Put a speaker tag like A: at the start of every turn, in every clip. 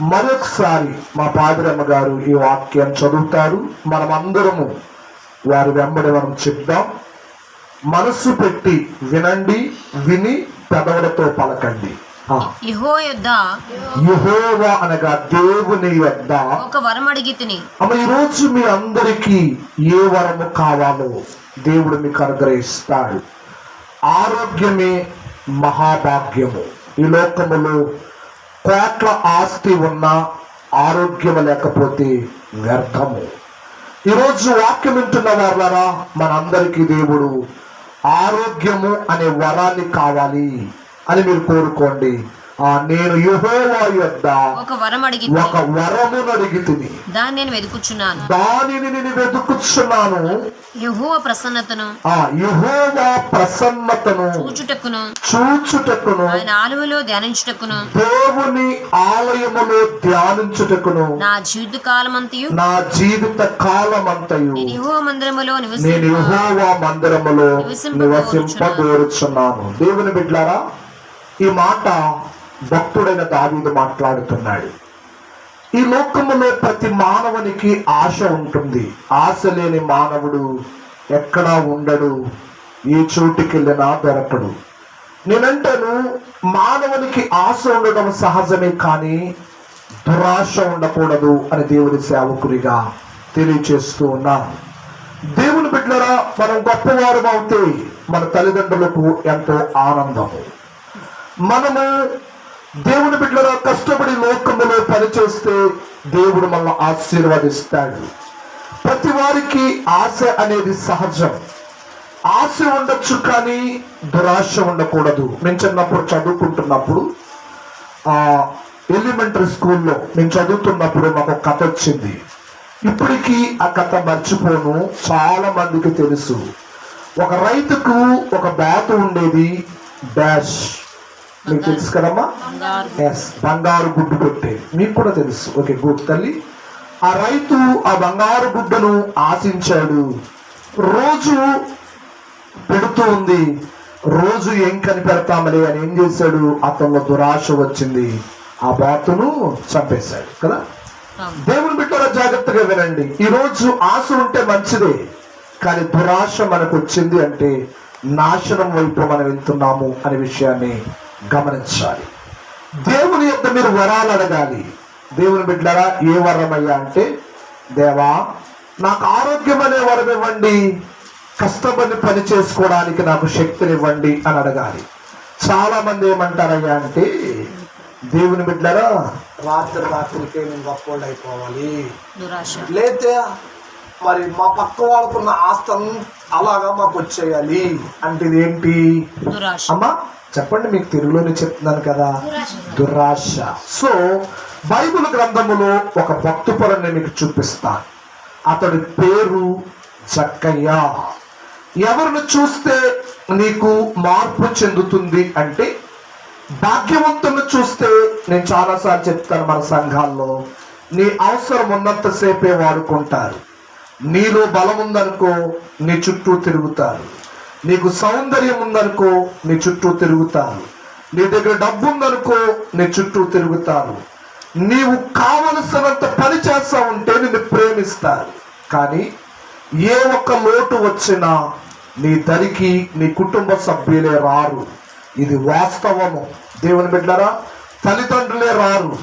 A: మరొకసారి మా పాదిరమ్మ గారు ఈ వాక్యాన్ని చదువుతారు. మనమందరము వారి వెంబడి మనం చెప్దాం. మనస్సు పెట్టి వినండి విని పెదవులతో పలకండి.
B: యహో యొద్ద
A: యెహోవా అనగా దేవుని యొద్ద.
B: ఒక వరం అడిగి తిని.
A: అమ్మ ఈరోజు మీ అందరికీ ఏ వరము కావాలో దేవుడు మీకు అనుగ్రహిస్తాడు. ఆరోగ్యమే మహాభాగ్యము. ఈ లోకములో కోట్ల ఆస్తి ఉన్న ఆరోగ్యం లేకపోతే వ్యర్థము. ఈరోజు వాక్యం వింటున్న వారులరా మనందరికీ దేవుడు ఆరోగ్యము అనే వరాన్ని కావాలి అని మీరు కోరుకోండి. నేను యెహోవా యొద్ద
B: ఒక వరం అడిగి
A: ఒక వరమును అడిగితిని
B: దాన్ని నేను వెతుకుచున్నాను.
A: దానిని నేను వెతుకుచున్నాను.
B: యహోవ ప్రసన్నతను.
A: ఆ యెహోవా ప్రసన్నతను.
B: చూచుటకును.
A: చూచుటకును.
B: ఆయన ఆలువలో ధ్యానించుటకును.
A: దేవుని ఆలయములో ధ్యానించుటకును.
B: నా జీవిత కాలమంతయు
A: నా జీవిత కాలమంతయు
B: నేను యెహోవా మందిరములో
A: నేను
B: నివసి
A: యెహోవా మందిరములో దేవుని బిడ్లారా ఈ మాట భక్తుడైన దావీదు మాట్లాడుతున్నాడు. ఈ లోకములో ప్రతి మానవునికి ఆశ ఉంటుంది. ఆశ లేని మానవుడు ఎక్కడా ఉండడు. ఏ చోటుకి వెళ్ళినా దొరకడు. నేనంటాను మానవునికి ఆశ ఉండడం సహజమే కానీ దురాశ ఉండకూడదు అని దేవుని సేవకునిగా తెలియచేస్తూ ఉన్నాను దేవుని బిడ్డరా మనం గొప్పవారు అవుతే మన తల్లిదండ్రులకు ఎంతో ఆనందము. మనము దేవుని బిడ్డలో కష్టపడి లోకములో పనిచేస్తే దేవుడు మనల్ని ఆశీర్వదిస్తాడు. ప్రతి వారికి ఆశ అనేది సహజం. ఆశ ఉండొచ్చు కానీ దురాశ ఉండకూడదు. నేను చిన్నప్పుడు చదువుకుంటున్నప్పుడు ఆ ఎలిమెంటరీ స్కూల్లో నేను చదువుతున్నప్పుడు మాకు ఒక కథ వచ్చింది. ఇప్పటికీ ఆ కథ మర్చిపోను చాలా మందికి తెలుసు. ఒక రైతుకు ఒక బ్యాత్ ఉండేది డాష్. మీకు తెలుసు కదమ్మా ఎస్ బంగారు గుడ్డు పెట్టేది మీకు కూడా తెలుసు. ఓకే గుడ్ తల్లి. ఆ రైతు ఆ బంగారు గుడ్డను ఆశించాడు. రోజు పెడుతూ ఉంది. రోజు ఏం కనిపెడతామలే అని ఏం చేశాడు? అతను దురాశ వచ్చింది. ఆ బాతును చంపేశాడు కదా. దేవుని బిడ్డల జాగ్రత్తగా వినండి. ఈ రోజు ఆశ ఉంటే మంచిదే. కానీ దురాశ మనకు వచ్చింది అంటే నాశనం వైపు మనం వెళ్తున్నాము అనే విషయాన్ని గమనించాలి. దేవుని యొక్క మీరు వరాలు అడగాలి. దేవుని బిడ్డరా ఏ వరం అయ్యా అంటే దేవా నాకు ఆరోగ్యం అనే వరం ఇవ్వండి. కష్టపడి పని చేసుకోవడానికి నాకు శక్తినివ్వండి అని అడగాలి. చాలా మంది ఏమంటారయ్యా అంటే దేవుని బిడ్డరా రాత్రి రాత్రికే నేను గొప్పోళ్ళు అయిపోవాలి. లేతే మరి మా పక్క వాళ్ళకున్న ఆస్తి అలాగా మాకు వచ్చేయాలి. అంటే
B: దురాశ.
A: అమ్మా చెప్పండి మీకు తెలుగులోనే చెప్తున్నాను కదా. దురాశ. సో బైబిల్ గ్రంథములో ఒక భక్తు పరుని మీకు చూపిస్తాను. అతడి పేరు జక్కయ్య. ఎవరిని చూస్తే నీకు మార్పు చెందుతుంది అంటే భాగ్యవంతుని చూస్తే నేను చాలాసార్లు చెప్తాను మన సంఘాల్లో నీ అవసరం ఉన్నంతసేపే వాడుకుంటారు. నీలో బలం ఉందనుకో నీ చుట్టూ తిరుగుతారు. నీకు సౌందర్యం ఉందనుకో నీ చుట్టూ తిరుగుతారు నీ దగ్గర డబ్బు ఉందనుకో నీ చుట్టూ తిరుగుతారు నీవు కావలసినంత పని చేస్తా ఉంటే నిన్ను ప్రేమిస్తారు. కానీ ఏ ఒక్క లోటు వచ్చినా నీ దరికి నీ కుటుంబ సభ్యులే రారు. ఇది వాస్తవము. దేవుని బిడ్డరా తల్లిదండ్రులే రారు.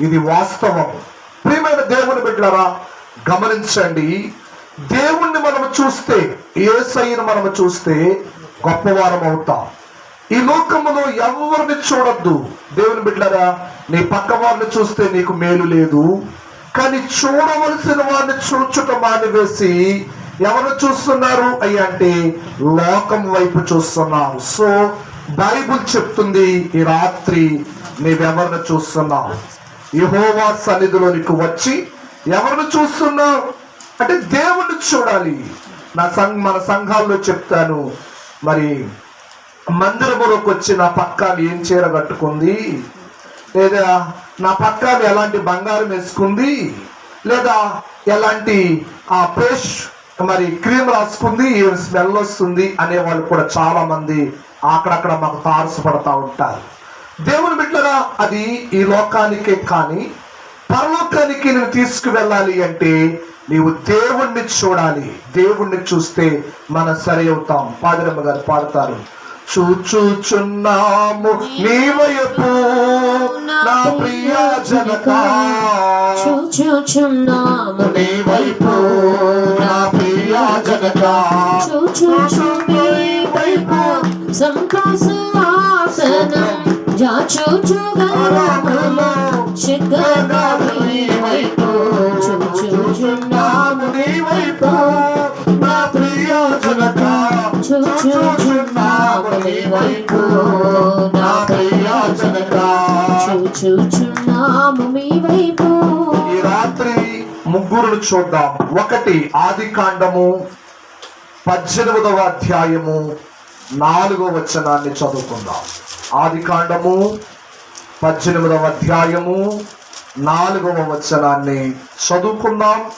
A: ఇది వాస్తవము. ప్రియమైన దేవుని బిడ్డరా గమనించండి దేవుణ్ణి మనము చూస్తే ఏసైను మనము చూస్తే గొప్పవారం అవుతాం. ఈ లోకములో ఎవరిని చూడొద్దు? దేవుని బిడ్డరా నీ పక్క వారిని చూస్తే నీకు మేలు లేదు. కానీ చూడవలసిన వారిని చూచుట మానివేసి ఎవరు చూస్తున్నారు? అయ్యా అంటే లోకం వైపు చూస్తున్నారు సో బైబుల్ చెప్తుంది ఈ రాత్రి నీవెవరిని చూస్తున్నావు? యహోవా సన్నిధిలో నీకు వచ్చి ఎవరిని చూస్తున్నావు? అంటే దేవుణ్ణి చూడాలి. నా సంఘ మన సంఘాల్లో చెప్తాను. మరి మందిరములోకి వచ్చి నా పక్కాలు ఏం చీర కట్టుకుంది? లేదా నా పక్కాలు ఎలాంటి బంగారం వేసుకుంది? లేదా ఎలాంటి ఆ పేష్ మరి క్రీమ్ రాసుకుంది? ఏం స్మెల్ వస్తుంది అనే వాళ్ళు కూడా చాలా మంది అక్కడక్కడ మాకు తారసపడతా ఉంటారు. దేవుని బిడ్డరా అది ఈ లోకానికే కానీ పరలోకానికి నేను తీసుకువెళ్ళాలి అంటే నీవు దేవుణ్ణి చూడాలి. దేవుణ్ణి చూస్తే మనం సరి అవుతాం పాదిరమ్మ గారు పాడతారు. చూచుచున్నాము నీ వైపు నా ప్రియ జనక.
C: చూచుచున్నాము
A: నీ వైపు నా ప్రియ జనక.
C: చూచుచు నీ వైపు. సంతోషవాసనం జాచుచుగలములో శిఖగా నీ వైపు
A: నీ వైపు నా ప్రియోజనక జనక
C: నీ వైపు
A: నా ప్రియోజనక
C: చూచుచున్నాము మీ వైపు
A: ఈ రాత్రి ముగ్గురును చూద్దాం ఒకటి ఆది కాండము పద్దెనిమిదవ అధ్యాయము నాలుగో వచనాన్ని చదువుకుందాం ఆది కాండము పద్దెనిమిదవ అధ్యాయము నాలుగవ వచనాన్ని చదువుకుందాం.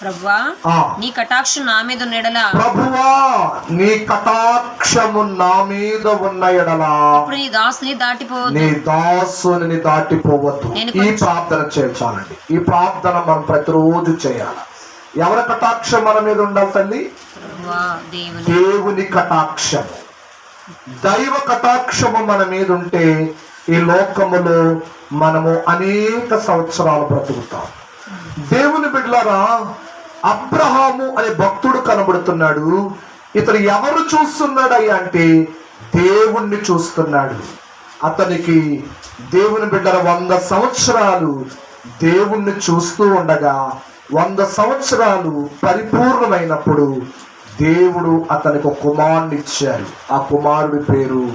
B: ప్రభువా నీ కటాక్షం నా మీద నెడల
A: ప్రభువా నీ కటాక్షము నా మీద ఉన్న ఎడలా.
B: ఇప్పుడు నీ దాసుని దాటిపోవద్దు.
A: నీ దాసుని దాటిపోవద్దు. ఈ ప్రార్థన చేయాలండి ఈ ప్రార్థన మనం ప్రతిరోజు చేయాలి. ఎవరి కటాక్షం మన మీద ఉండాలి తల్లి?
B: దేవుని.
A: దేవుని కటాక్షము. దైవ కటాక్షము మన మీద ఉంటే ఈ లోకములో మనము అనేక సంవత్సరాలు బ్రతుకుతాం. దేవుని బిడ్డలారా అబ్రహాము అనే భక్తుడు కనబడుతున్నాడు. ఇతను ఎవరు చూస్తున్నాడయ్యా అంటే దేవుణ్ణి చూస్తున్నాడు. అతనికి దేవుని బిడ్డల వంద సంవత్సరాలు దేవుణ్ణి చూస్తూ ఉండగా వంద సంవత్సరాలు పరిపూర్ణమైనప్పుడు దేవుడు అతనికి ఒక కుమారుని ఇచ్చారు ఆ కుమారుడి పేరు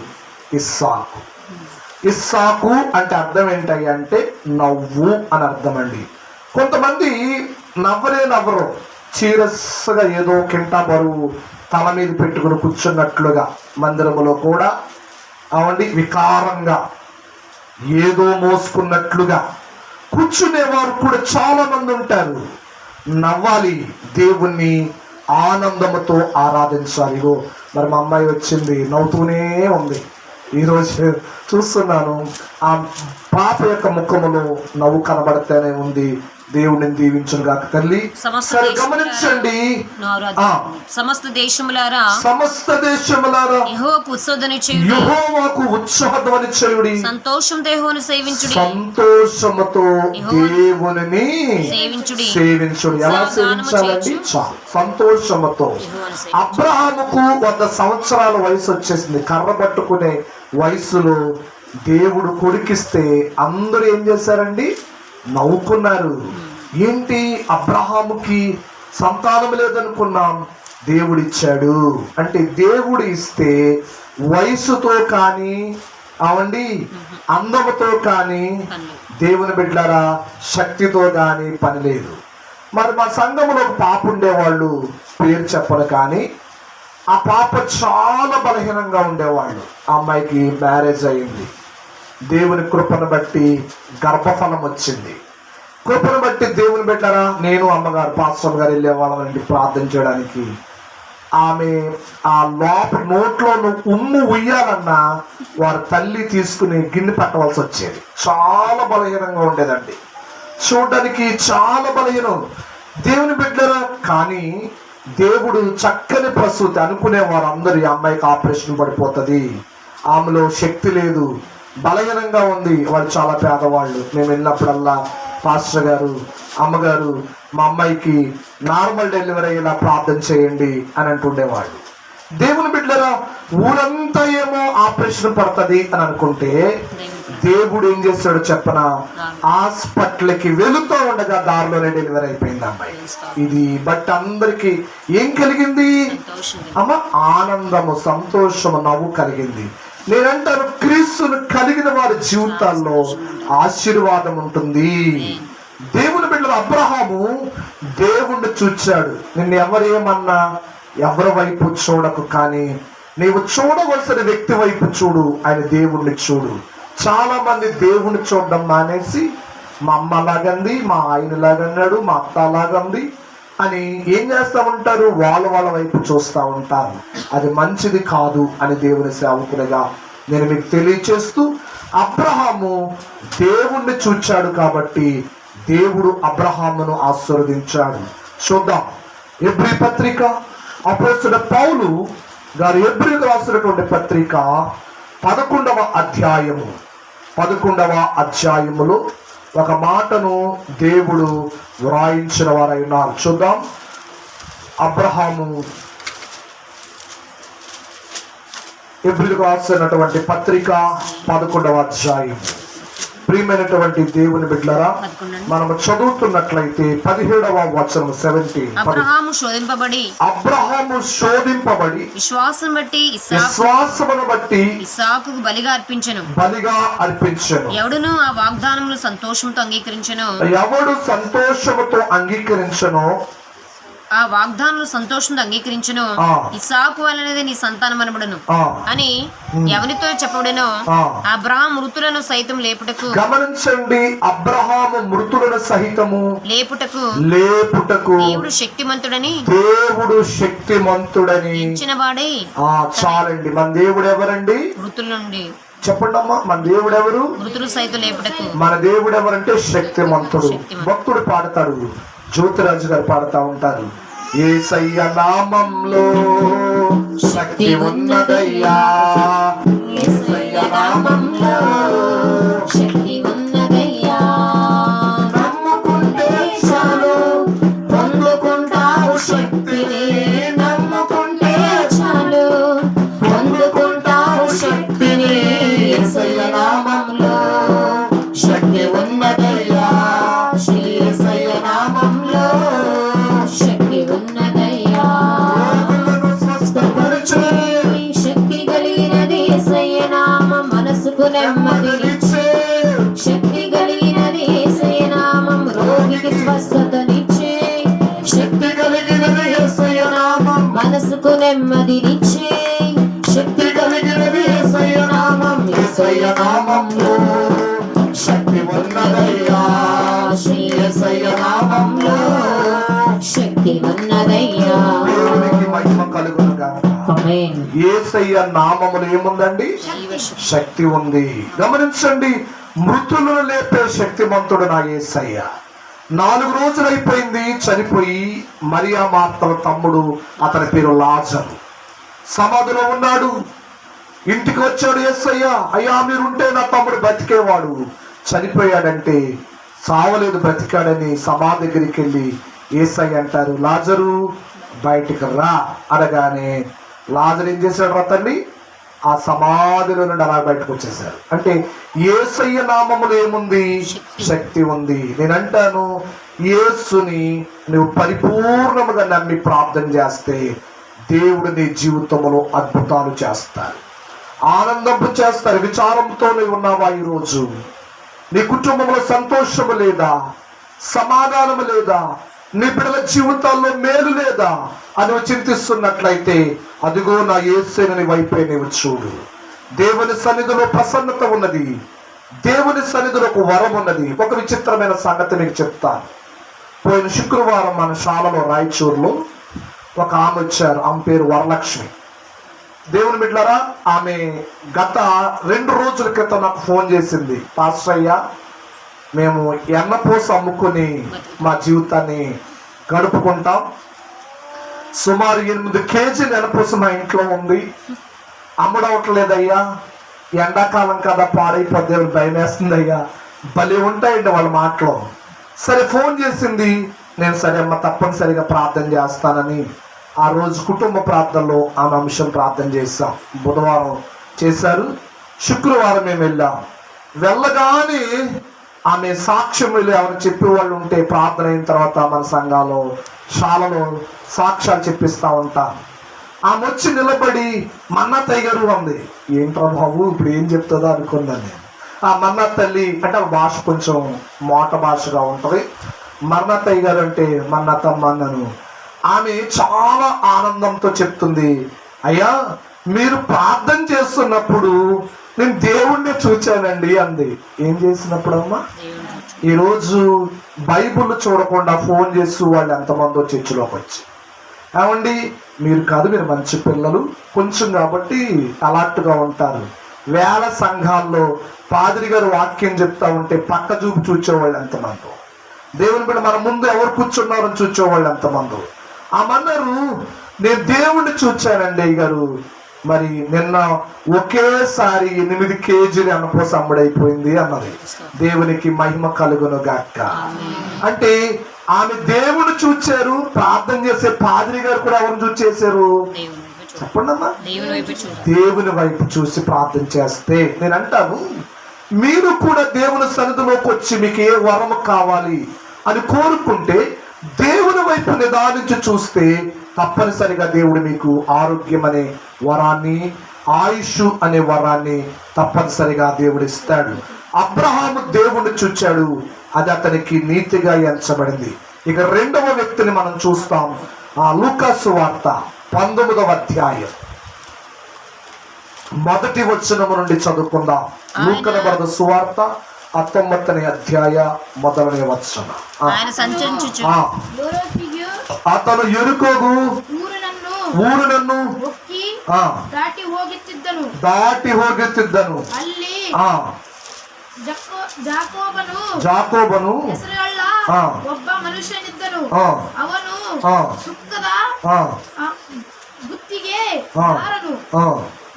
A: ఇస్సాకు. ఇస్సాకు అంటే అర్థం ఏంటి అంటే నవ్వు అని అర్థం అండి కొంతమంది నవ్వరే నవ్వరు. చీరస్గా ఏదో కింటా బరువు తల మీద పెట్టుకుని కూర్చున్నట్లుగా మందిరములో కూడా అవండి వికారంగా ఏదో మోసుకున్నట్లుగా కూర్చునేవారు కూడా చాలా మంది ఉంటారు. నవ్వాలి దేవుణ్ణి ఆనందముతో ఆరాధించాలి. మరి మా అమ్మాయి వచ్చింది నవ్వుతూనే ఉంది. ఈరోజు చూస్తున్నాను ఆ పాప యొక్క ముఖములో నవ్వు కనబడితేనే ఉంది. దేవుడిని దీవించును గాక తల్లి. గమనించండి.
B: సమస్త దేశములారా
A: సమస్త దేశములారా
B: యెహోవాకు ఉత్సవదని చేయుడి.
A: యెహోవాకు ఉత్సాహధ్వని చేయుడి.
B: సంతోషం దేహోను సేవించుడి.
A: సంతోషముతో దేవునిని
B: సేవించుడి.
A: సేవించుడు. ఎలా సేవించాలండి? సంతోషముతో. అబ్రహాముకు వంద సంవత్సరాల వయసు వచ్చేసింది. కర్ర పట్టుకునే వయసులో దేవుడు కొడికిస్తే అందరూ ఏం చేశారండి నవ్వుకున్నారు. ఏంటి అబ్రహాముకి సంతానం లేదనుకున్నాం? దేవుడిచ్చాడు. అంటే దేవుడు ఇస్తే వయసుతో కానీ అవండి అందముతో కానీ దేవుని బిడ్డారా శక్తితో కానీ పని లేదు. మరి మా సంఘంలో పాపుండే పాప ఉండేవాళ్ళు పేరు చెప్పరు కానీ ఆ పాప చాలా బలహీనంగా ఉండేవాళ్ళు. ఆ అమ్మాయికి మ్యారేజ్ అయింది. దేవుని కృపను బట్టి గర్భఫలం వచ్చింది. కృపను బట్టి దేవుని పెట్టారా నేను అమ్మగారు పాస్టర్ గారు వెళ్ళే వాళ్ళని ప్రార్థన చేయడానికి. ఆమె ఆ లోప నోట్లో ఉమ్ము ఉయ్యాలన్నా వారి తల్లి తీసుకుని గిన్నె పట్టవలసి వచ్చేది. చాలా బలహీనంగా ఉండేదండి. చూడడానికి చాలా బలహీనం. దేవుని బిడ్డరా కానీ దేవుడు చక్కని ప్రసూతి అనుకునే వారందరూ ఈ అమ్మాయికి ఆపరేషన్ పడిపోతుంది. ఆమెలో శక్తి లేదు. బలహీనంగా ఉంది. వాళ్ళు చాలా పేదవాళ్ళు. మేము వెళ్ళినప్పుడల్లా పాస్టర్ గారు అమ్మగారు మా అమ్మాయికి నార్మల్ డెలివరీ అయ్యేలా ప్రార్థన చేయండి అని అంటుండేవాళ్ళు. దేవుని బిడ్డరా ఊరంతా ఏమో ఆపరేషన్ పడుతుంది అని అనుకుంటే దేవుడు ఏం చేస్తాడు చెప్పన? హాస్పిటల్కి వెళుతూ ఉండగా దారిలోనే డెలివరీ అయిపోయింది అమ్మాయి. ఇది బట్ అందరికి ఏం కలిగింది? అమ్మ ఆనందము సంతోషము నవ్వు కలిగింది. నేనంటాను క్రీస్తును కలిగిన వారి జీవితాల్లో ఆశీర్వాదం ఉంటుంది. దేవుని బిడ్డలు అబ్రహాము దేవుణ్ణి చూచాడు. నిన్ను ఎవరేమన్నా ఎవరి వైపు చూడకు కానీ నీవు చూడవలసిన వ్యక్తి వైపు చూడు. ఆయన దేవుణ్ణి చూడు. చాలా మంది దేవుణ్ణి చూడడం మానేసి మా అమ్మ లాగంది మా ఆయన లాగన్నాడు మా అత్త లాగంది అని ఏం చేస్తూ ఉంటారు? వాళ్ళ వాళ్ళ వైపు చూస్తూ ఉంటారు. అది మంచిది కాదు అని దేవుని సేవకులుగా నేను మీకు తెలియచేస్తూ అబ్రహాము దేవుణ్ణి చూచాడు కాబట్టి దేవుడు అబ్రహామును ఆశీర్వదించాడు. చూద్దాం. ఎబ్రి పత్రిక. అపోస్తుడ పౌలు గారు ఎబ్రికి రాసినటువంటి పత్రిక పదకొండవ అధ్యాయము. పదకొండవ అధ్యాయములో ఒక మాటను దేవుడు వ్రాయించిన వారై ఉన్నారు చూద్దాం. అబ్రహాము ఎబ్రిల్ రాసినటువంటి పత్రిక పదకొండవ అధ్యాయం. ప్రియమైనటువంటి దేవుని బిడ్డలారా. మనము చదువుతున్నట్లయితే పదిహేడవ వచనం
B: అబ్రహాము శోధింపబడి
A: అబ్రహాము శోధింపబడి
B: విశ్వాసం బట్టి
A: విశ్వాసమును బట్టి
B: ఇస్సాకు బలిగా అర్పించెను.
A: బలిగా అర్పించను.
B: ఎవడును ఆ వాగ్దానములు సంతోషంతో అంగీకరించెను.
A: ఎవడు సంతోషముతో అంగీకరించను
B: ఆ వాగ్దానములు సంతోషంతో అంగీకరించెను.
A: ఆ.
B: ఇస్సాకు వలనది నీ సంతానం అనబడును. అని ఎవరితో చెప్పబడెనో. అబ్రహాం మృతులను సైతం లేపుటకు.
A: గమనించండి అబ్రహాము మృతులను సహితము
B: లేపుటకు.
A: లేపుటకు
B: దేవుడు శక్తిమంతుడని.
A: దేవుడు శక్తిమంతుడని.
B: ఇచ్చిన వాడే
A: చాలండి. మన దేవుడు ఎవరండి?
B: మృతుల నుండి.
A: చెప్పండి అమ్మా మన దేవుడు ఎవరు
B: మృతులు సైతం లేపుటకు.
A: మన దేవుడు ఎవరంటే శక్తిమంతుడు. భక్తుడు పాడతాడు. జ్యోతిరాజు గారు పాడుతా ఉంటారు. ఏసయ్య నామంలో శక్తి ఉన్నదయ్యా. ఏసయ్య నామంలో
C: శక్తి యేసయ్య నామంలో శక్తి ఉన్నదయ్యా. శ్రీ యేసయ్య నామంలో శక్తి ఉన్నదయ్యా.
A: దేవునికి మహిమ కలుగును గాక.
C: ఆమేన్.
A: ఏసయ్య నామములు ఏముందండి? శక్తి ఉంది. గమనించండి మృతులను లేపే శక్తిమంతుడు నా ఏసయ్య నాలుగు రోజులు అయిపోయింది చనిపోయి మరియా మార్తల తమ్ముడు అతని పేరు లాజరు. సమాధిలో ఉన్నాడు. ఇంటికి వచ్చాడు ఎస్ అయ్యా మీరుంటే నా తమ్ముడు బతికేవాడు చనిపోయాడంటే సావలేదు బ్రతికాడని సమాధి దగ్గరికి వెళ్ళి ఏసై అంటారు లాజరు బయటికి రా అనగానే లాజరు ఏం చేశాడు రా తల్లి? ఆ సమాధిలో నుండి అలా బయటకు వచ్చేసారు అంటే ఏసయ్య నామములు ఏముంది? శక్తి ఉంది. నేను అంటాను యేసుని నువ్వు పరిపూర్ణముగా నమ్మి ప్రార్థన చేస్తే దేవుడు నీ జీవితంలో అద్భుతాలు చేస్తారు. ఆనందపు చేస్తారు. విచారంతోనే ఉన్నావా ఈరోజు? నీ కుటుంబంలో సంతోషము లేదా? సమాధానము లేదా? నీ బిడ్డల జీవితాల్లో మేలు లేదా? అని చింతిస్తున్నట్లయితే అదిగో నా ఏసేనని వైపే నీవు చూడు. దేవుని సన్నిధిలో ప్రసన్నత ఉన్నది. దేవుని సన్నిధిలో ఒక వరం ఉన్నది. ఒక విచిత్రమైన సంగతి నీకు చెప్తాను పోయిన శుక్రవారం మన శాలలో రాయచూరులో ఒక ఆమె వచ్చారు. ఆమె పేరు వరలక్ష్మి. దేవుని బిడ్డారా ఆమె గత రెండు రోజుల క్రితం నాకు ఫోన్ చేసింది. పాస్టర్ అయ్యా మేము ఎన్నపూస అమ్ముకొని మా జీవితాన్ని గడుపుకుంటాం. సుమారు ఎనిమిది కేజీలు ఎన్నపూస మా ఇంట్లో ఉంది. అమ్ముడవట్లేదయ్యా. ఎండాకాలం కదా పాడైపోతే అని భయం వేస్తుందయ్యా. భలే ఉంటాయండి వాళ్ళ మాటలు. సరే ఫోన్ చేసింది. నేను సరే అమ్మ తప్పనిసరిగా ప్రార్థన చేస్తానని ఆ రోజు కుటుంబ ప్రార్థనలో ఆమె అంశం ప్రార్థన చేస్తాం బుధవారం చేశారు. శుక్రవారం మేము వెళ్ళాం. వెళ్ళగానే ఆమె సాక్ష్యం వెళ్ళి ఎవరు చెప్పేవాళ్ళు ఉంటే ప్రార్థన అయిన తర్వాత మన సంఘాలు శాలలో సాక్ష్యాలు చెప్పిస్తా ఉంటాం. ఆమె వచ్చి నిలబడి మన్నా గారు ఉంది. ఏంట్రా బాబు ఇప్పుడు ఏం చెప్తుందో అనుకున్నాను నేను. ఆ మన్న తల్లి అంటే భాష కొంచెం మోట భాషగా ఉంటుంది మన్నత్తయ్య గారు అంటే మన్నతమ్మ అన్నను. ఆమె చాలా ఆనందంతో చెప్తుంది అయ్యా మీరు ప్రార్థన చేస్తున్నప్పుడు నేను దేవుణ్ణి చూచానండి అంది. ఏం చేసినప్పుడు అమ్మా ఈరోజు బైబుల్ చూడకుండా ఫోన్ చేస్తూ వాళ్ళు ఎంతమందో చర్చిలోకి వచ్చి ఏమండి మీరు కాదు మీరు మంచి పిల్లలు కొంచెం కాబట్టి అలర్ట్గా ఉంటారు. వేల సంఘాల్లో పాదిరి గారు వాక్యం చెప్తా ఉంటే పక్క చూపు చూచేవాళ్ళు ఎంతమందో. దేవుని బిడ్డ మన ముందు ఎవరు కూర్చున్నారని చూచేవాళ్ళు ఎంతమంది. ఆమన్నారు నేను దేవుణ్ణి చూచానండి అయ్య గారు మరి నిన్న ఒకేసారి ఎనిమిది కేజీలు అన్నపోస అమ్ముడైపోయింది అన్నది. దేవునికి మహిమ కలుగును గాక. అంటే ఆమె దేవుని చూచారు ప్రార్థన చేసే పాదిరి గారు కూడా
B: వైపు చూడు
A: చెప్పండి అమ్మా.
B: దేవుని వైపు చూడు.
A: దేవుని వైపు చూసి ప్రార్థన చేస్తే నేను అంటాను మీరు కూడా దేవుని సన్నిధిలోకి వచ్చి మీకు ఏ వరం కావాలి? అని కోరుకుంటే దేవుని వైపు నిదానించి చూస్తే తప్పనిసరిగా దేవుడు మీకు ఆరోగ్యం అనే వరాన్ని ఆయుష్ అనే వరాన్ని తప్పనిసరిగా దేవుడు ఇస్తాడు. అబ్రహాము దేవుణ్ణి చూచాడు. అది అతనికి నీతిగా ఎంచబడింది. ఇక రెండవ వ్యక్తిని మనం చూస్తాం. ఆ లూకాసు వార్త పంతొమ్మిదవ అధ్యాయం. మొదటి వచనము నుండి చదువుకుందాం. లూకన బరద సువార్త
B: ಹತ್ತೊಂಬತ್ತನೇ ಅಧ್ಯಾಯ
A: ಮೊದಲನೇ
D: ವತ್ಸನ
A: ಆತನು ಎರುಕೋಗು
D: ಊರನನ್ನು ದಾಟಿ ಹೋಗುತ್ತಿದ್ದನು.
A: ದಾಟಿ ಹೋಗುತ್ತಿದ್ದನು.
D: ಅಲ್ಲಿ ಜಾಕೋಬನು
A: ಜಾಕೋಬನು
D: ಒಬ್ಬ ಮನುಷ್ಯನಿದ್ದನು. ಅವನು ಸುಕ್ಕದ ಗುತ್ತಿಗೆ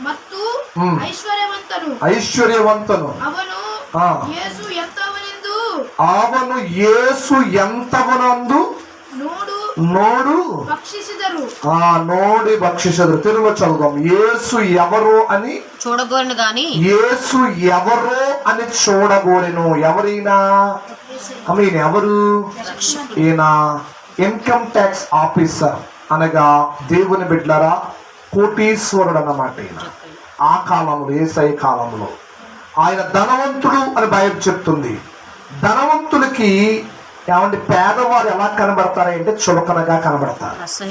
D: ಮತ್ತು
A: ಹ್ಮ್.
D: ಐಶ್ವರ್ಯವಂತನು
A: ఐశ్వర్యవంతను
D: ಅವನು
A: ಆ.
D: ಯೇಸು ಎಂತವನೆಂದು
A: ఆవను యేసు ఎంతవనందు
D: ನೋಡು
A: నోడు
D: ಭಕ್ಷಿಸಿದರು
A: ఆ నోడి భక్షిషదురు తెలుగులో చదువుదాం యేసు ఎవరు అని
B: చూడగోరను గాని
A: యేసు ఎవరో అని చూడగోరెను ఎవరైనా ఈయన ఎవరు ఈయన ఇన్కమ్ ట్యాక్స్ ఆఫీసర్ అనగా దేవుని బిడ్డలరా కోటీశ్వరుడు అన్నమాట ఈయన. ఆ కాలంలో ఏసై కాలంలో. ఆయన ధనవంతుడు అని బైబిల్ చెప్తుంది. ధనవంతులకి ఏమంటే పేదవారు ఎలా కనబడతారు అంటే చులకనగా కనబడతారు.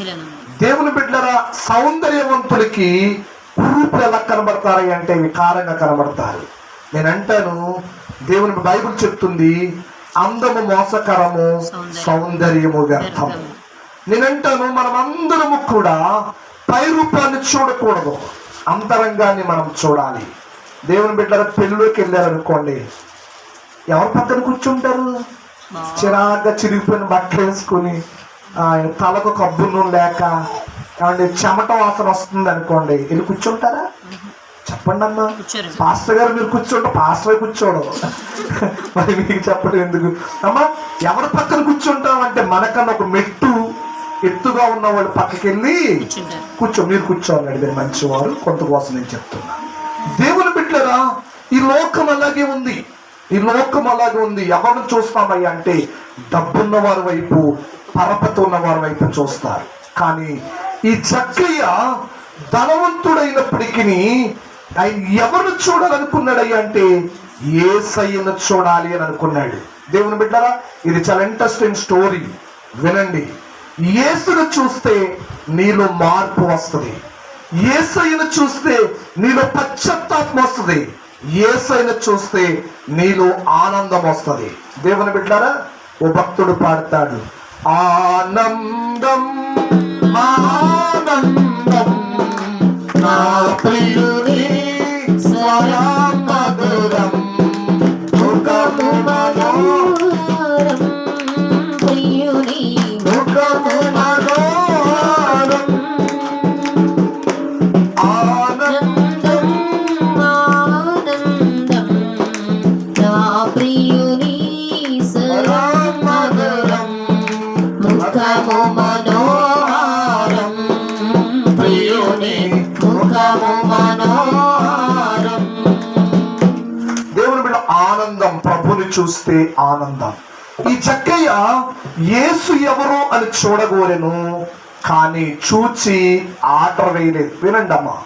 A: దేవుని బిడ్డల సౌందర్యవంతులకి కురూపులు ఎలా కనబడతారు అంటే వికారంగా కనబడతారు. నేను అంటాను దేవుని బైబిల్ చెప్తుంది అందము మోసకరము సౌందర్యము వ్యర్థము. నేనంటాను మనం అందరము కూడా పై రూపాన్ని చూడకూడదు. అంతరంగాన్ని మనం చూడాలి. దేవుని బిడ్డల పెళ్ళిలోకి వెళ్ళారనుకోండి ఎవరి పక్కన కూర్చుంటారు? చిరాగ్గా చిరిగిపోయిన బట్టలు వేసుకుని తలకు కబ్బు నూనె లేక ఏమంటే చెమట వాసన వస్తుంది అనుకోండి వెళ్ళి కూర్చుంటారా? చెప్పండి అమ్మా. పాస్టర్ గారు మీరు కూర్చోండి పాస్టర్ కూర్చోడు. మరి మీకు చెప్పడం ఎందుకు? అమ్మా ఎవరి పక్కన కూర్చుంటాం అంటే మనకన్నా ఒక మెట్టు ఎత్తుగా ఉన్న వాళ్ళు పక్కకి వెళ్ళి
B: కూర్చుంటారు.
A: కూర్చో మీరు కూర్చోన్నాడు మీరు మంచివారు కొంత కోసం నేను చెప్తున్నా. దేవుని బిడ్డరా ఈ లోకం అలాగే ఉంది. ఈ లోకం అలాగే ఉంది. ఎవరిని చూస్తామయ్యా అంటే డబ్బున్న వారి వైపు పరపతి ఉన్న వారి వైపు చూస్తారు. కానీ ఈ జక్కయ్య ధనవంతుడైనప్పటికీ ఆయన ఎవరిని చూడాలనుకున్నాడయ్యా అంటే ఏ సయ్యను చూడాలి అని అనుకున్నాడు. దేవుని బిడ్డరా ఇది చాలా ఇంట్రెస్టింగ్ స్టోరీ వినండి. యేసును చూస్తే నీలో మార్పు వస్తుంది. ఏసైను చూస్తే నీలో పశ్చాత్తాపం వస్తుంది. ఏసైను చూస్తే నీలో ఆనందం వస్తుంది. దేవుని బిడ్డారా ఓ భక్తుడు పాడతాడు. ఆనందం ఆనందం నా ప్రియుని స్వరం చూస్తే ఆనందం. ఈ చక్కయ్య యేసు ఎవరు అని చూడగోరెను కానీ చూచి ఆర్డర్ వేయలేదు. వినండి అమ్మా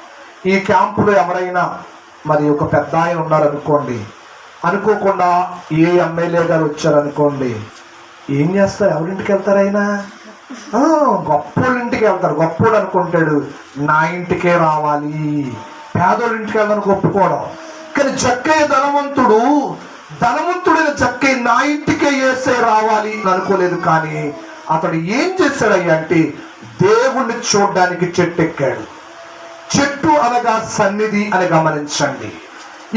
A: ఈ క్యాంపులో ఎవరైనా మరి ఒక పెద్ద ఆయన ఉన్నారనుకోండి అనుకోకుండా ఏ ఎమ్మెల్యే గారు వచ్చారనుకోండి ఏం చేస్తారు? ఎవరింటికి వెళ్తారు ఆయన? గొప్పోళ్ళ ఇంటికి వెళ్తారు. గొప్పోడు అనుకుంటాడు నా ఇంటికే రావాలి. పేదోళ్ళ ఇంటికి వెళ్ళడానికి ఒప్పుకోవడం. కానీ చక్కయ్య ధనవంతుడు ధనవంతుడైన చక్కి నా ఇంటికే ఏసే రావాలి అని అనుకోలేదు కానీ అతడు ఏం చేశాడయ్యా అంటే దేవుణ్ణి చూడడానికి చెట్టు ఎక్కాడు చెట్టు అనగా సన్నిధి అని గమనించండి.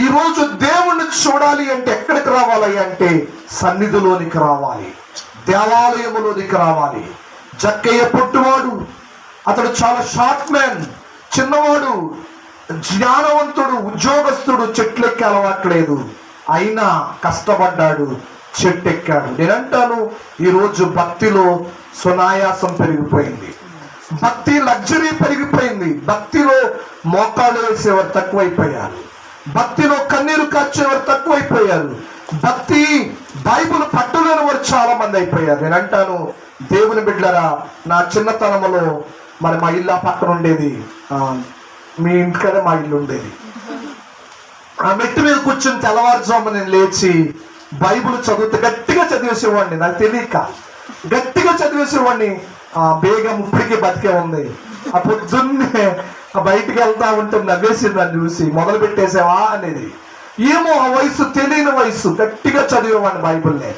A: ఈరోజు దేవుణ్ణి చూడాలి అంటే ఎక్కడికి రావాలి అంటే సన్నిధిలోనికి రావాలి. దేవాలయములోనికి రావాలి. జక్కయ్య పుట్టువాడు అతడు చాలా షార్ట్ మ్యాన్ చిన్నవాడు జ్ఞానవంతుడు ఉద్యోగస్తుడు చెట్లెక్కి అలవాట్లేదు అయినా కష్టపడ్డాడు చెట్టెక్కాడు. నేనంటాను ఈరోజు భక్తిలో సునాయాసం పెరిగిపోయింది. భక్తి లగ్జరీ పెరిగిపోయింది. భక్తిలో మోకాళ్ళు వేసేవారు తక్కువైపోయారు. భక్తిలో కన్నీరు కాచేవారు తక్కువైపోయారు. భక్తి బైబుల్ పట్టులేని వారు చాలా మంది అయిపోయారు. నేను అంటాను దేవుని బిడ్డరా నా చిన్నతనంలో మరి మా ఇల్లు ఆ పక్కన ఉండేది. మీ ఇంటికనే మా ఇల్లు ఉండేది. ఆ మెట్టు మీద కూర్చుని తెల్లవారుజాము నేను లేచి బైబిల్ చదువుతూ గట్టిగా చదివేసేవాడిని నాకు తెలియక. గట్టిగా చదివేసేవాడిని. ఆ బేగం ఇప్పటికీ బతికే ఉంది. ఆ పొద్దున్నే బయటికి వెళ్తా ఉంటే నవ్వేసింది నన్ను చూసి మొదలు పెట్టేసావా అనేది. ఏమో ఆ వయసు తెలియని వయసు గట్టిగా చదివేవాడిని బైబుల్ని.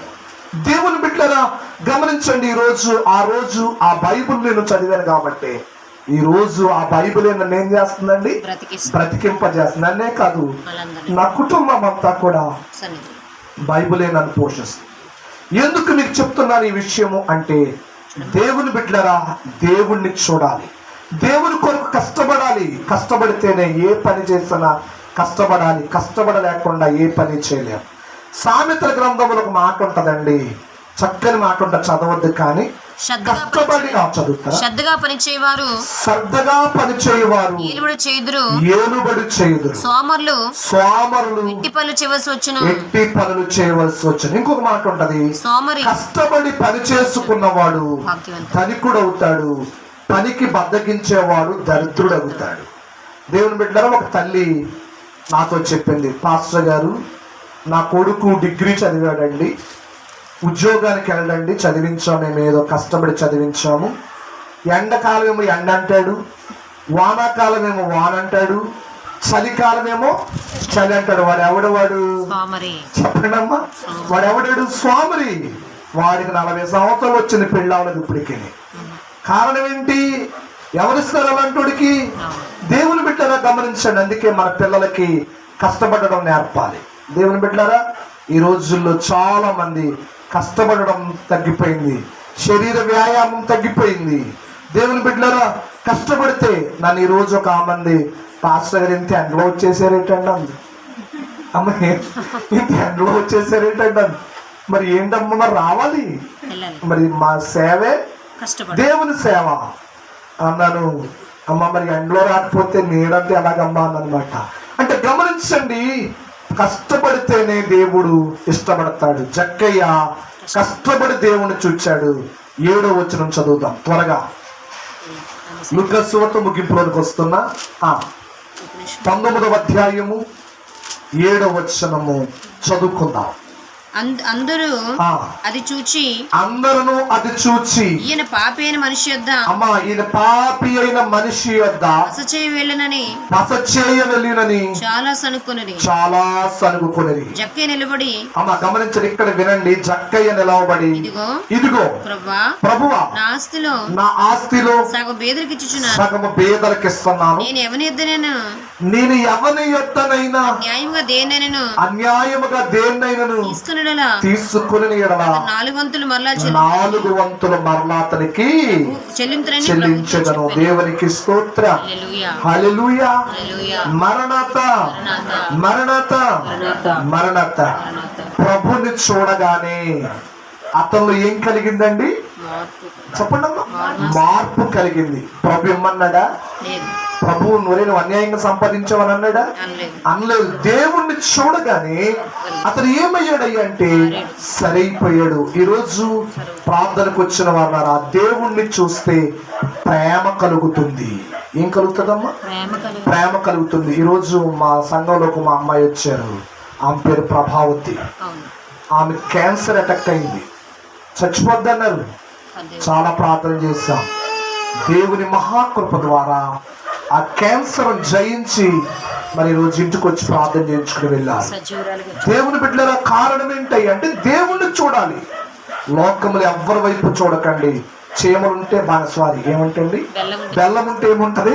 A: దేవుని బిడ్డరా గమనించండి ఈ రోజు ఆ రోజు ఆ బైబుల్ నేను చదివాను కాబట్టి. ఈ రోజు ఆ బైబిల్ నన్ను ఏం చేస్తుందండి? బ్రతికింపజేస్తుంది. నన్నే కాదు నా కుటుంబం అంతా కూడా బైబిలే నన్ను పోషిస్తుంది. ఎందుకు మీకు చెప్తున్నాను ఈ విషయము అంటే దేవుని బిడ్డలరా దేవుణ్ణి చూడాలి. దేవుని కొరకు కష్టపడాలి. కష్టపడితేనే ఏ పని చేసినా కష్టపడాలి. కష్టపడలేకుండా ఏ పని చేయలేం. సామెతల గ్రంథంలో ఒక మాట ఉంటదండి. చక్కని మాట ఉంట చదవద్దు కానీ
B: శ్రద్ధగా పనిచేయవారు
A: శ్రద్ధగా పని చేయవారు.
B: ఏలుబడి చేదురు
A: ఏలుబడి చేయదు
B: సోమరులు.
A: సోమరులు.
B: ఇంటి పనులు చేయవలసి వచ్చును.
A: ఎట్టి పనులు చేయవలసి వచ్చింది ఇంకొక మాట ఉంటది.
B: సోమరి.
A: కష్టపడి పని చేసుకున్నవాడు ధనికుడు అవుతాడు పనికి బద్దకించేవాడు దరిద్రుడు అవుతాడు దేవుని బిడ్డలో ఒక తల్లి నాతో చెప్పింది. పాస్టర్ గారు నా కొడుకు డిగ్రీ చదివాడండి. ఉద్యోగానికి వెళ్ళండి చదివించాము మేము ఏదో కష్టపడి చదివించాము. ఎండాకాలం ఏమో ఎండ అంటాడు వానాకాలం ఏమో వాన అంటాడు చలికాలం ఏమో చలి అంటాడు. వాడు ఎవడు వాడు?
B: సోమరి
A: చెప్పండమ్మా. వాడు ఎవడాడు స్వామిరి. వాడికి నలభై సంవత్సరాలు వచ్చింది పెళ్ళవలేదు ఇప్పటికి. కారణం ఏంటి? ఎవరిస్తారు అలాంటివాడికి దేవుని బిడ్డరా గమనించండి. అందుకే మన పిల్లలకి కష్టపడడం నేర్పాలి. దేవుని బిడ్డరా ఈ రోజుల్లో చాలా మంది కష్టపడడం తగ్గిపోయింది. శరీర వ్యాయామం తగ్గిపోయింది. దేవుని బిడ్డలారా కష్టపడితే నన్ను ఈ రోజు ఒక మంది పాస్టర్ గారు ఇంత ఎండలో వచ్చేసారేటండి అంది అమ్మ ఇంత ఎండలో వచ్చేసారేటండి అంది మరి ఏంటమ్మా మరి రావాలి? మరి మా సేవే? దేవుని సేవ. అన్నాను. అమ్మ మరి ఎండలో రాకపోతే నీడంటే ఎలాగమ్మా అన్నమాట. అంటే గమనించండి కష్టపడితేనే దేవుడు ఇష్టపడతాడు. జక్కయ్య కష్టపడి దేవుని చూచాడు. ఏడో వచ్చిన చదువుదాం త్వరగా. లుకస్వత ముగింపులోనికి వస్తున్నా? పంతొమ్మిదవ అధ్యాయము ఏడవ వచనము చదువుకుందాం.
B: అందరూ అది చూచి
A: అందరూ అది చూచి
B: ఈయన పాపి అయిన మనిషి యొద్ద
A: అమ్మా ఈయన పాపి అయిన మనిషి యొద్ద
B: బస చేయి వెళ్ళనని
A: బస చేయనని
B: చాలా సనుక్కున్నది
A: చాలా సనుగుకునేది
B: జక్కే నిలబడి
A: అమ్మ గమనించండి ఇక్కడ వినండి జక్కయ్య నిలవబడి.
B: ఇదిగో
A: ఇదిగో
B: ప్రభా
A: ప్రభువా
B: నా ఆస్తిలో
A: నా ఆస్తిలో
B: సగం బేదరికిచ్చుచున్నాను.
A: సగము పేదలకిస్తున్నాను
B: నేను ఎవని ఎద్దనేను
A: నేను ఎవరి యొద్దనైనా
B: న్యాయంగా దేనైనను
A: అన్యాయముగా దేన్నైనను?
B: తీసుకునడలా?
A: తీసుకుని ఎడల
B: నాలుగు వంతులు మరలా
A: నాలుగు వంతుల మరలా అతనికి చెల్లించగను దేవునికి స్తోత్ర. హల్లెలూయా. మరణత. మరణత. మరణత. ప్రభుని చూడగానే అతను ఏం కలిగిందండి? చెప్పండి. మార్పు. కలిగింది. ప్రభు ఇమ్మన్నాడా
B: లేదు.
A: ప్రభు నువ్వే నువ్వు అన్యాయంగా సంపాదించావని అన్నాడా?
B: అనలేదు.
A: దేవుణ్ణి చూడగానే అతను ఏమయ్యాడయ్య అంటే సరైపోయాడు. ఈరోజు ప్రార్థనకు వచ్చిన వారు ఆ దేవుణ్ణి చూస్తే ప్రేమ కలుగుతుంది. ఏం కలుగుతుందమ్మా?
B: ప్రేమ కలుగు
A: ప్రేమ కలుగుతుంది. ఈరోజు మా సంఘంలోకి మా అమ్మాయి వచ్చారు. ఆమె పేరు ప్రభావతి. ఆమె క్యాన్సర్ అటాక్ అయింది. చచ్చిపోద్ది అన్నారు
B: అదే.
A: చాలా ప్రార్థన చేశాం. దేవుని మహాకృప ద్వారా ఆ క్యాన్సర్ జయించి మరి రోజు ఇంటికి వచ్చి ప్రార్థన చేయించుకుని వెళ్ళాలి. దేవుని బిడ్డల కారణం ఏంటి అంటే దేవుణ్ణి చూడాలి. లోకములు ఎవ్వరి వైపు చూడకండి. చీమలు ఉంటే బాగా ఏమంటండి
B: బెల్లం ఉంటే
A: ఏముంటది?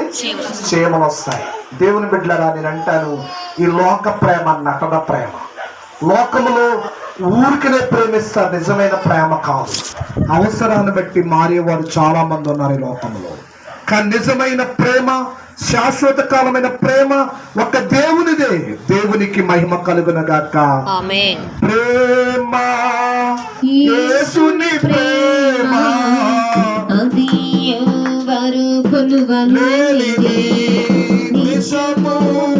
B: చీమలు వస్తాయి.
A: దేవుని బిడ్డలరా నేను అంటాను ఈ లోక ప్రేమ నటన ప్రేమ. లోకములో ఊరికనే ప్రేమిస్తారు నిజమైన ప్రేమ కాదు. అవసరాన్ని బట్టి మారేవారు చాలా మంది ఉన్నారు ఈ లోకంలో నిజమైన ప్రేమ శాశ్వత కాలమైన ప్రేమ ఒక దేవునిదే. దేవునికి మహిమ కలుగునగాక.
B: ఆమేన్.
A: ప్రేమ యేసుని ప్రేమ.
C: అది ఎవరు కొలువలేనిది?
A: నిజము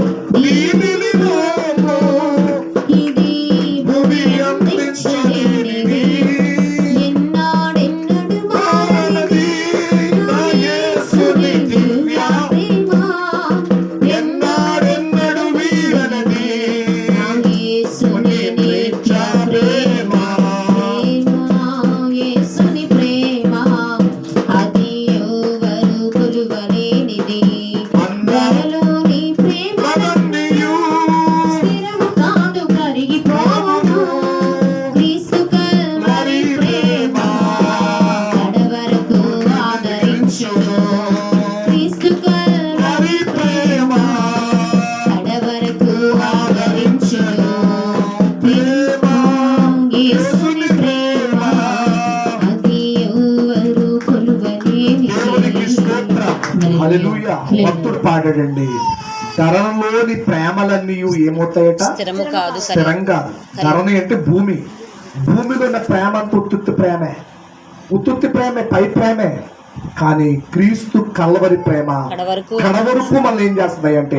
C: స్థిరము కాదు
B: కరి-
A: స్థిరం కాదు. ధరణి అంటే భూమి. భూమిలో ఉన్న ప్రేమ అంతా ఉత్తుత్తి ప్రేమే. ఉత్తుత్తి ప్రేమే పై ప్రేమే. కానీ క్రీస్తు కల్వరి ప్రేమ.
B: కడ వరకు
A: కడవరకు మనల్ని ఏం చేస్తుంది అంటే.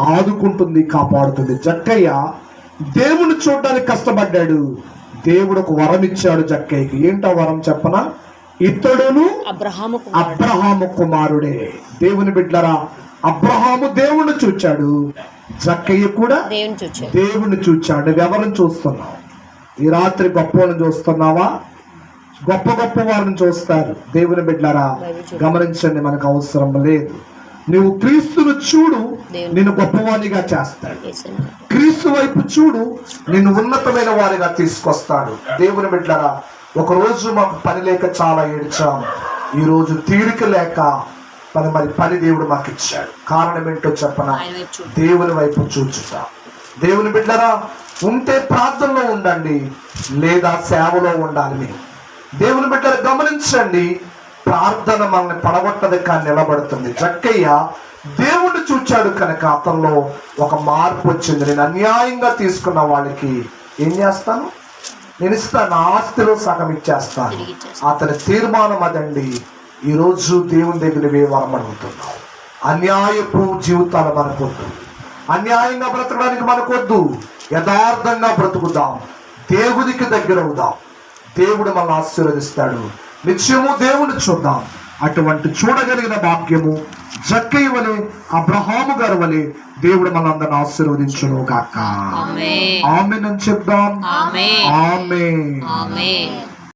A: ఆదుకుంటుంది కాపాడుతుంది. జక్కయ్య దేవుని చూడడానికి కష్టపడ్డాడు. దేవుడు ఒక వరం ఇచ్చాడు జక్కయ్యకి. ఏంటో వరం చెప్పనా? ఇతడును
B: అబ్రహాము
A: అబ్రహాము కుమారుడే. దేవుని బిడ్డరా అబ్రహాము దేవుణ్ణి చూచాడు. జక్కయ్య కూడా
B: దేవుని చూచాడు.
A: దేవుణ్ణి చూచాడు. నువ్వు ఎవరిని చూస్తున్నావు? ఈ రాత్రి గొప్ప వాళ్ళని చూస్తున్నావా? గొప్ప గొప్ప వారిని చూస్తారు. దేవుని బిడ్డరా గమనించండి మనకు అవసరం లేదు. నువ్వు క్రీస్తును చూడు నిన్ను గొప్పవానిగా చేస్తాడు. క్రీస్తు వైపు చూడు నిన్ను ఉన్నతమైన వారిగా తీసుకొస్తాడు. దేవుని బిడ్డరా ఒక రోజు మాకు పని లేక చాలా ఏడ్చాం. ఈ రోజు తీరిక లేక మరి మరి పని దేవుడు మాకు ఇచ్చాడు. కారణం ఏంటో చెప్పనా? దేవుని వైపు చూచుట. దేవుని బిడ్డరా ఉంటే ప్రార్థనలో ఉండండి లేదా సేవలో ఉండాలి మీరు. దేవుని బిడ్డలు గమనించండి ప్రార్థన మనల్ని పడగొట్టది కానీ నిలబడుతుంది. జక్కయ్య దేవుణ్ణి చూచాడు కనుక అతనిలో ఒక మార్పు వచ్చింది. నేను అన్యాయంగా తీసుకున్న వాళ్ళకి ఏం చేస్తాను? నేను ఇస్తాను. ఆస్తిలో సగం ఇచ్చేస్తాను. అతని తీర్మానం అదండి. ఈరోజు దేవుని దగ్గర వే వరం అడుగుతున్నాం అన్యాయపు జీవితాలు మనకొద్దు. అన్యాయంగా బ్రతకడానికి మనకొద్దు. యథార్థంగా బ్రతుకుదాం. దేవునికి దగ్గర అవుదాం దేవుడు మనల్ని ఆశీర్వదిస్తాడు. నిత్యము దేవుని చూద్దాం. అటువంటి చూడగలిగిన భాగ్యము జక్కయ్య వలె అబ్రహాము గారి వలె దేవుడు మనందరిని ఆశీర్వదించును గాక.
B: ఆమేన్.
A: ఆమె చెప్దాం.
B: ఆమేన్.
A: ఆమె